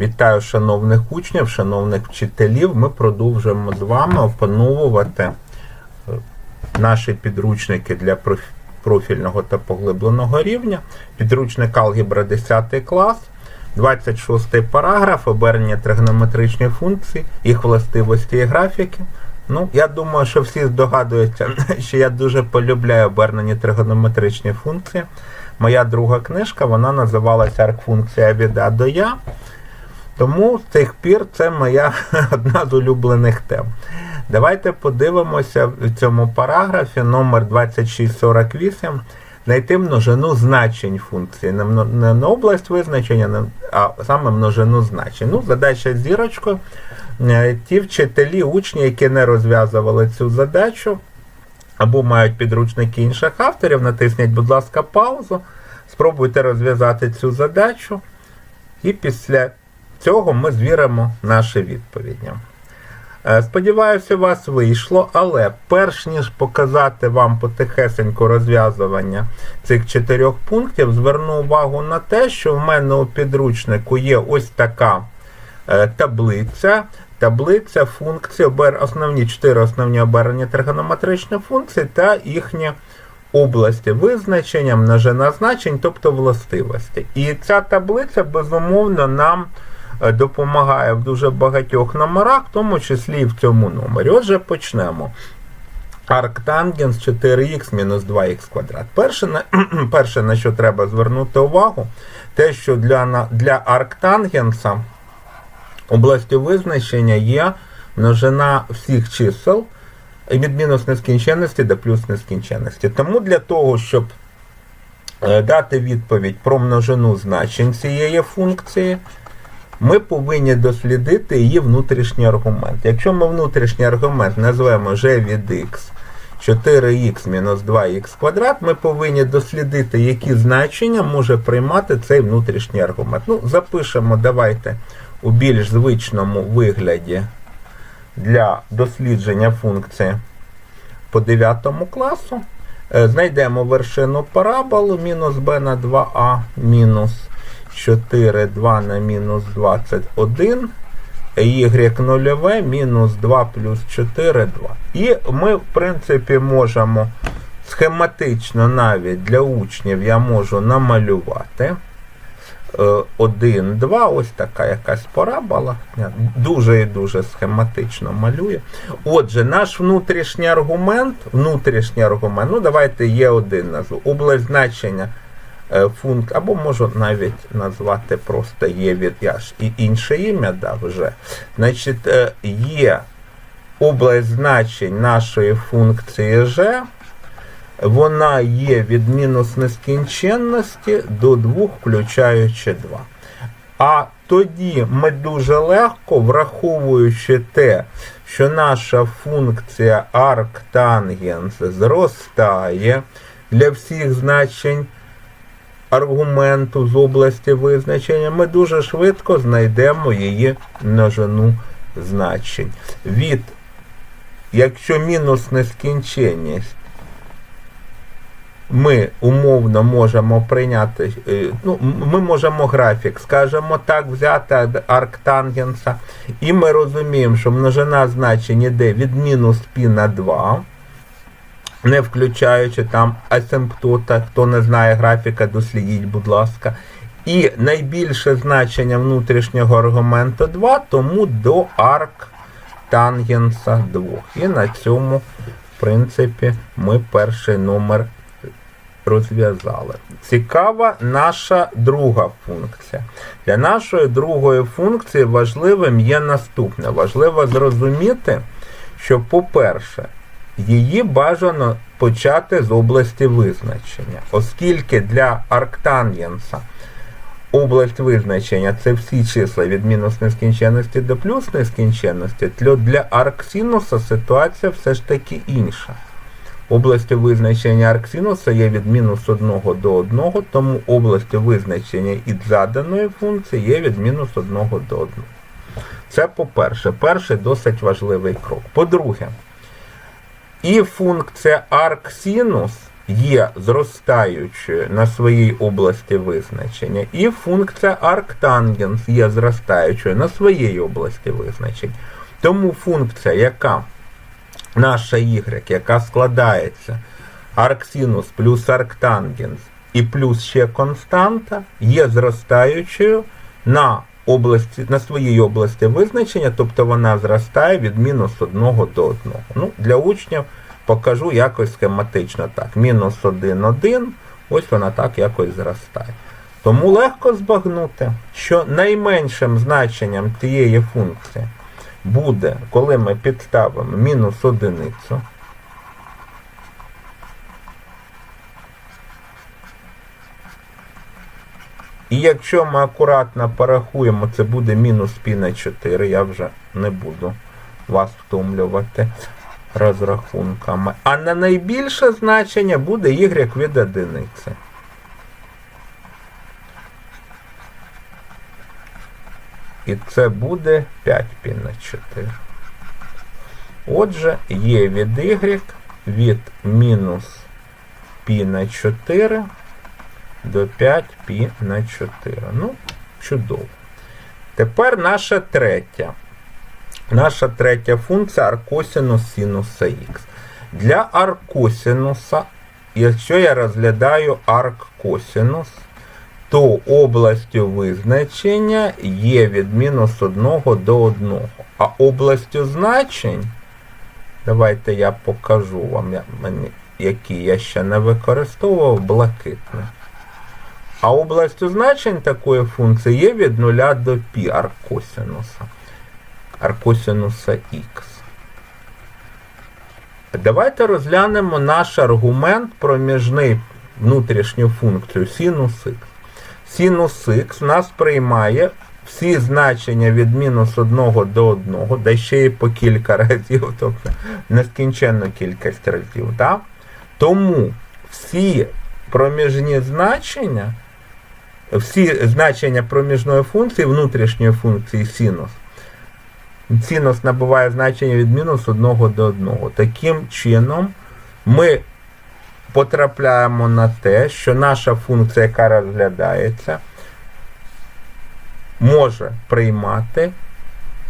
Вітаю шановних учнів, шановних вчителів. Ми продовжуємо з вами опановувати е, наші підручники для профільного та поглибленого рівня. Підручник алгебра 10 клас, 26 параграф, обернення тригонометричних функцій, їх властивості і графіки. Ну, я думаю, що всі здогадуються, що я дуже полюбляю обернені тригонометричні функції. Моя друга книжка, вона називалася Аркфункція від А до Я. Тому з тих пір це моя одна з улюблених тем. Давайте подивимося в цьому параграфі номер 2648 знайти множину значень функції. Не, не область визначення, а саме множину значень. Ну, задача з. Е, Ті вчителі, учні, які не розв'язували цю задачу, або мають підручники інших авторів, натисніть, будь ласка, паузу, спробуйте розв'язати цю задачу, і після цього ми звіримо наші відповіді. Е, Сподіваюся, у вас вийшло, але перш ніж показати вам потихесеньку розв'язування цих чотирьох пунктів, зверну увагу на те, що в мене у підручнику є ось така е, таблиця. Таблиця функцій, основні чотири основні обернені тригонометричні функції та їхні області визначення, множина значень, тобто властивості. І ця таблиця, безумовно, нам допомагає в дуже багатьох номерах, в тому числі і в цьому номері. Отже, почнемо. Арктангенс 4х мінус 2х квадрат. Перше, на, перше, на що треба звернути увагу, те, що для, для арктангенса областю визначення є множина всіх чисел від мінус нескінченності до плюс нескінченності. Тому для того, щоб е, дати відповідь про множину значень цієї функції, ми повинні дослідити її внутрішній аргумент. Якщо ми внутрішній аргумент назвемо g від x 4х мінус 2х квадрат, ми повинні дослідити, які значення може приймати цей внутрішній аргумент. Ну, запишемо, давайте у більш звичному вигляді для дослідження функції по 9 класу. Е, Знайдемо вершину параболу мінус b на 2а мінус 4, 2 на мінус 21, y нульове мінус 2 плюс 4, 2. І ми, в принципі, можемо схематично навіть для учнів я можу намалювати. 1, 2, ось така якась парабола. Дуже і дуже схематично малює. Отже, наш внутрішній аргумент, внутрішній аргумент, ну давайте є один назву. Область значення е, або можу навіть назвати просто є від я і інше ім'я дав вже. Значить, е, є область значень нашої функції g, вона є від мінус нескінченності до 2, включаючи 2. А тоді ми дуже легко, враховуючи те, що наша функція арктангенс зростає для всіх значень аргументу з області визначення, ми дуже швидко знайдемо її множину значень. Від, якщо мінус нескінченність, ми умовно можемо прийняти, е, ну, ми можемо графік, скажімо так, взяти арктангенса, і ми розуміємо, що множина значень іде від мінус π на 2, не включаючи там асимптота, хто не знає графіка, дослідіть, будь ласка. І найбільше значення внутрішнього аргументу 2, тому до арктангенса 2. І на цьому, в принципі, ми перший номер розв'язали. Цікава наша друга функція. Для нашої другої функції важливим є наступне. Важливо зрозуміти, що, по-перше, її бажано почати з області визначення, оскільки для арктангенса область визначення це всі числа від мінус нескінченності до плюс нескінченності, то для арксинуса ситуація все ж таки інша. Областю визначення арксинуса є від мінус 1 до 1, тому областю визначення і заданої функції є від мінус 1 до 1. Це по-перше, перший досить важливий крок. По-друге, і функція арксинус є зростаючою на своїй області визначення, і функція арктангенс є зростаючою на своїй області визначення. Тому функція, яка наша y, яка складається арксинус плюс арктангенс і плюс ще константа, є зростаючою на області, на своїй області визначення, тобто вона зростає від мінус 1 до 1. Ну, для учнів покажу якось схематично так. Мінус 1, 1, ось вона так якось зростає. Тому легко збагнути, що найменшим значенням тієї функції буде, коли ми підставимо мінус одиницю. І якщо ми акуратно порахуємо, це буде мінус пі на 4, я вже не буду вас втомлювати розрахунками. А на найбільше значення буде y від одиниці. І це буде 5 пі на 4. Отже, є від y від мінус пі на 4 до 5 пі на 4. Ну, чудово. Тепер наша третя. Наша третя функція аркосинус синуса х. Для аркосинуса, якщо я розглядаю арккосинус, то областю визначення є від мінус 1 до 1. А областю значень, давайте я покажу вам, які я ще не використовував, блакитне. А областю значень такої функції є від 0 до π аркосинуса. Аркосинуса х. Давайте розглянемо наш аргумент проміжний внутрішню функцію синус х. Синус х нас приймає всі значення від мінус 1 до 1, да ще й по кілька разів, тобто нескінченну кількість разів. Так? Тому всі проміжні значення, всі значення проміжної функції, внутрішньої функції синус, синус набуває значення від мінус 1 до 1. Таким чином, ми потрапляємо на те, що наша функція, яка розглядається, може приймати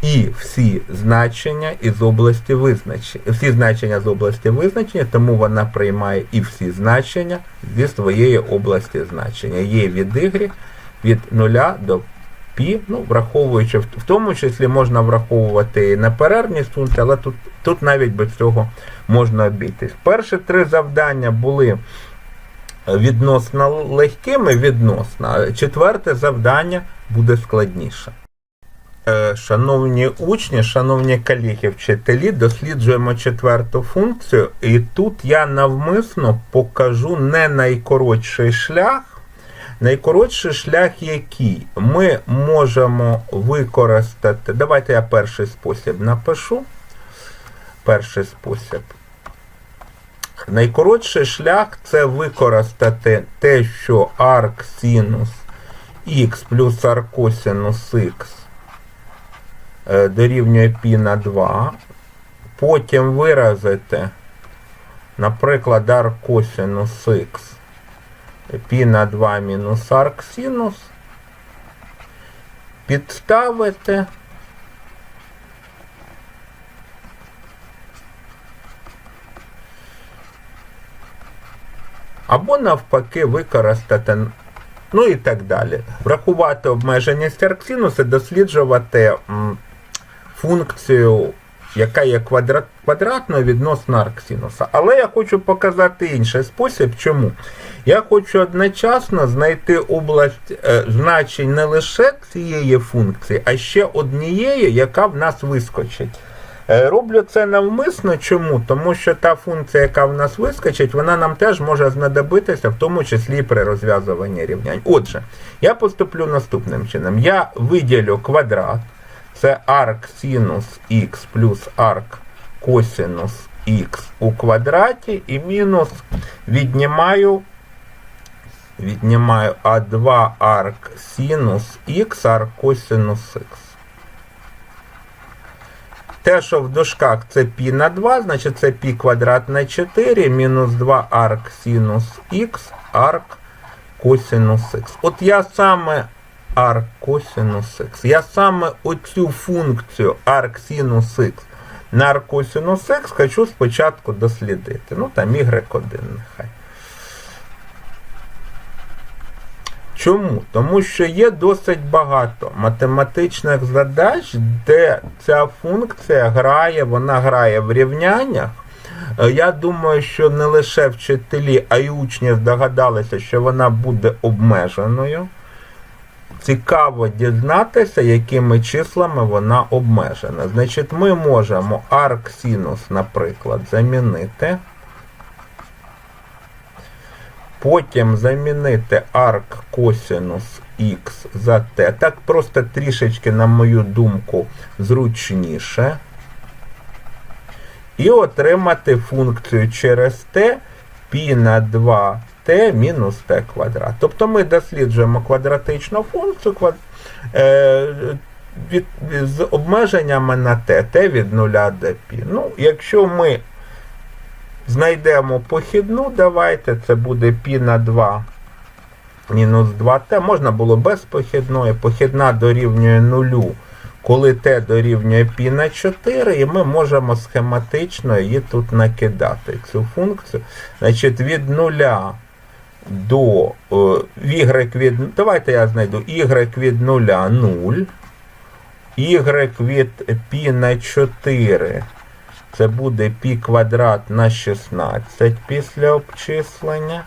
і всі значення із області визначення. Всі значення з області визначення, тому вона приймає і всі значення зі своєї області значення. Є від від 0 до π, ну, враховуючи, в тому числі можна враховувати і неперервність функції, але тут, тут навіть без цього можна обійтись. Перші три завдання були відносно легкими, відносно, четверте завдання буде складніше. Е, Шановні учні, шановні колеги, вчителі, досліджуємо четверту функцію, і тут я навмисно покажу не найкоротший шлях. Найкоротший шлях який? Ми можемо використати. Давайте я перший спосіб напишу. Перший спосіб. Найкоротший шлях це використати те, що арксинус х плюс аркосинус х дорівнює π на 2. Потім виразити, наприклад, аркосинус х π на 2 мінус арк синус. Підставити. Або навпаки використати, ну і так далі. Врахувати обмеженість арксинуса, досліджувати функцію, яка є квадрат, квадратною відносно арксинуса. Але я хочу показати інший спосіб. Чому? Я хочу одночасно знайти область е, значень не лише цієї функції, а ще однієї, яка в нас вискочить. Е, Роблю це навмисно. Чому? Тому що та функція, яка в нас вискочить, вона нам теж може знадобитися, в тому числі при розв'язуванні рівнянь. Отже, я поступлю наступним чином. Я виділю квадрат, це арк синус х плюс арк косинус х у квадраті і мінус віднімаю віднімаю А2 арк синус х арк косинус х. Те, що в дужках це π на 2, значить це π квадрат на 4, мінус 2 арк синус х, арк косинус х. От я саме арк косинус х, я саме оцю функцію арк синус х на арк косинус х хочу спочатку дослідити. Ну там y1 нехай. Чому? Тому що є досить багато математичних задач, де ця функція грає, вона грає в рівняннях. Е, Я думаю, що не лише вчителі, а й учні здогадалися, що вона буде обмеженою. Цікаво дізнатися, якими числами вона обмежена. Значить, ми можемо арк-синус, наприклад, замінити. Потім замінити арк косинус х за t. Так просто трішечки, на мою думку, зручніше. І отримати функцію через t π на 2t мінус t квадрат. Тобто ми досліджуємо квадратичну функцію квад... е... від... з обмеженнями на t, t від 0 до π. Ну, якщо ми Знайдемо похідну, давайте, це буде π на 2 мінус 2t. Можна було без похідної. Похідна дорівнює 0, коли t дорівнює π на 4, і ми можемо схематично її тут накидати, цю функцію. Значить, від 0 до y від. Давайте я знайду y від 0 0, y від π на 4. Це буде π квадрат на 16 після обчислення.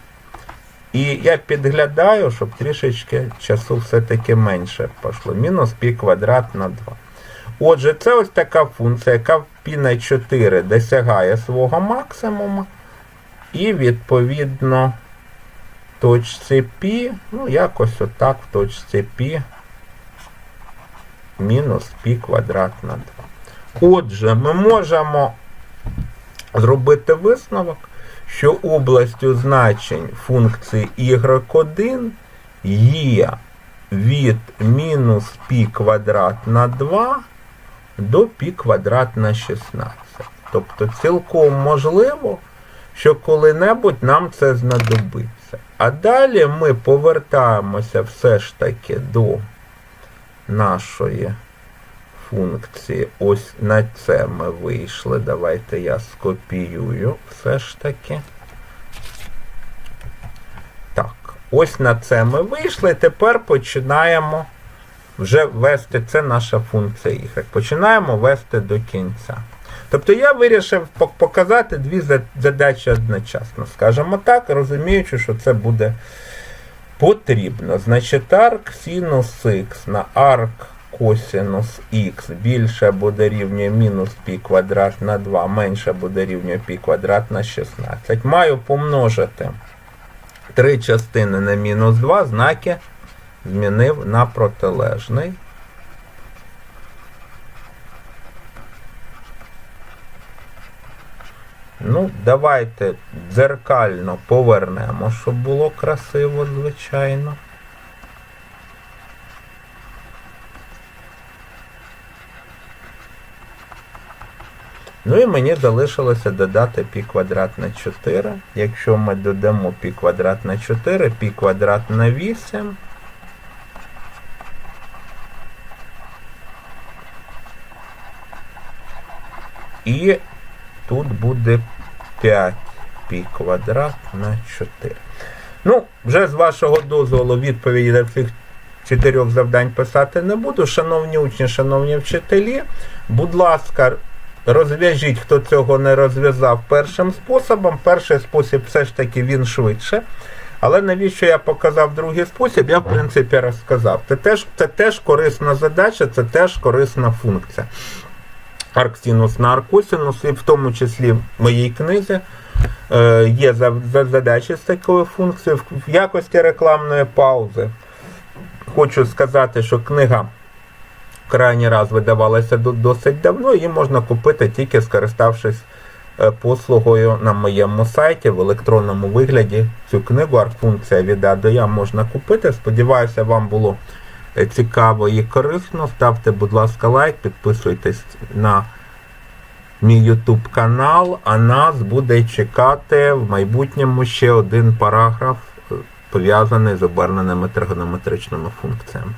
І я підглядаю, щоб трішечки часу все-таки менше пішло. Мінус π квадрат на 2. Отже, це ось така функція, яка в π на 4 досягає свого максимуму. І відповідно точці π, ну, якось отак в точці π мінус π квадрат на 2. Отже, ми можемо зробити висновок, що областю значень функції y1 є від мінус π квадрат на 2 до π квадрат на 16. Тобто цілком можливо, що коли-небудь нам це знадобиться. А далі ми повертаємося все ж таки до нашої функції. Ось на це ми вийшли. Давайте я скопіюю все ж таки. Так, ось на це ми вийшли. Тепер починаємо вже вести. Це наша функція y. Починаємо вести до кінця. Тобто я вирішив показати дві задачі одночасно. Скажімо так, розуміючи, що це буде потрібно. Значить, арк синус х на арк косинус х більше буде рівнює мінус π квадрат на 2, менше буде рівнює π квадрат на 16. Маю помножити три частини на мінус 2, знаки змінив на протилежний. Ну, давайте дзеркально повернемо, щоб було красиво, звичайно. Ну і мені залишилося додати пі квадрат на 4. Якщо ми додамо пі квадрат на 4, пі квадрат на 8. І тут буде 5 π квадрат на 4. Ну, вже з вашого дозволу відповіді на цих чотирьох завдань писати не буду. Шановні учні, шановні вчителі, будь ласка, розв'яжіть, хто цього не розв'язав першим способом. Перший спосіб все ж таки він швидше. Але навіщо я показав другий спосіб, я в принципі розказав. Це теж це теж корисна задача, це теж корисна функція. Арксинус на аркосинус, і в тому числі в моїй книзі е, є за, за задачі з такою функцією. В якості рекламної паузи. Хочу сказати, що книга крайній раз видавалася досить давно, її можна купити тільки скориставшись послугою на моєму сайті в електронному вигляді. Цю книгу аркфункція від А до Я можна купити. Сподіваюся, вам було цікаво і корисно. Ставте, будь ласка, лайк, підписуйтесь на мій YouTube канал, а нас буде чекати в майбутньому ще один параграф, е, пов'язаний з оберненими тригонометричними функціями.